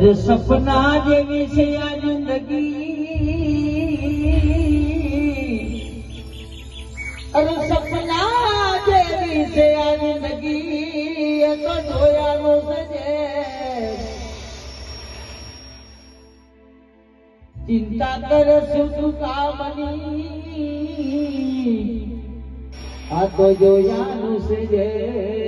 અરે સપના જેવી છે આ જિંદગી. અરે સપના જેવી છે આ જિંદગી. એ તો જોયાનું સજે. ચિંતા કરે શું કામની? આ તો જોયાનું સજે.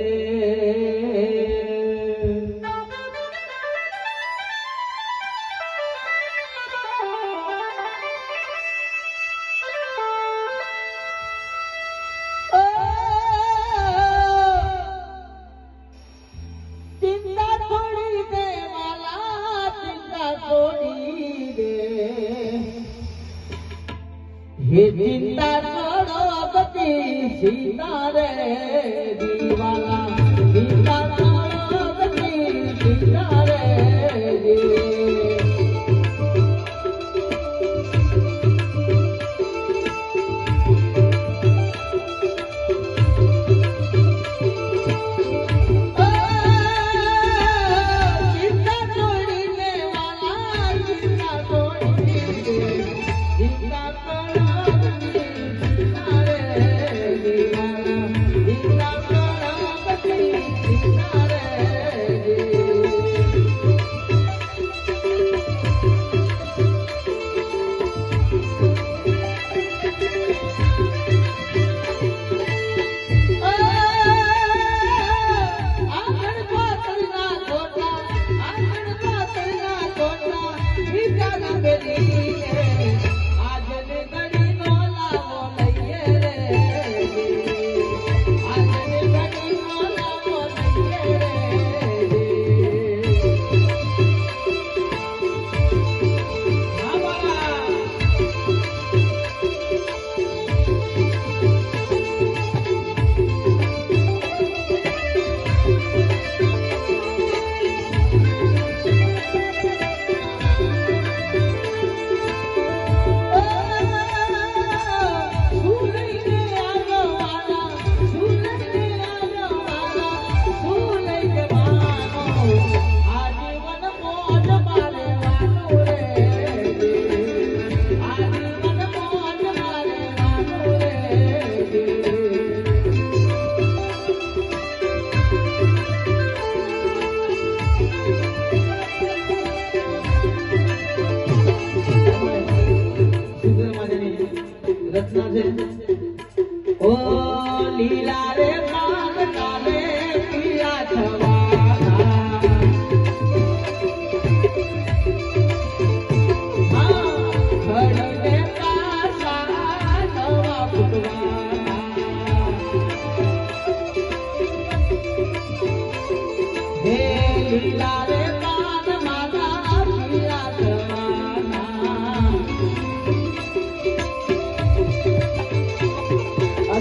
હે ચિંતા કરો પતિ સીતા રે દીવાના Thank. Thank you.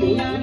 Thank.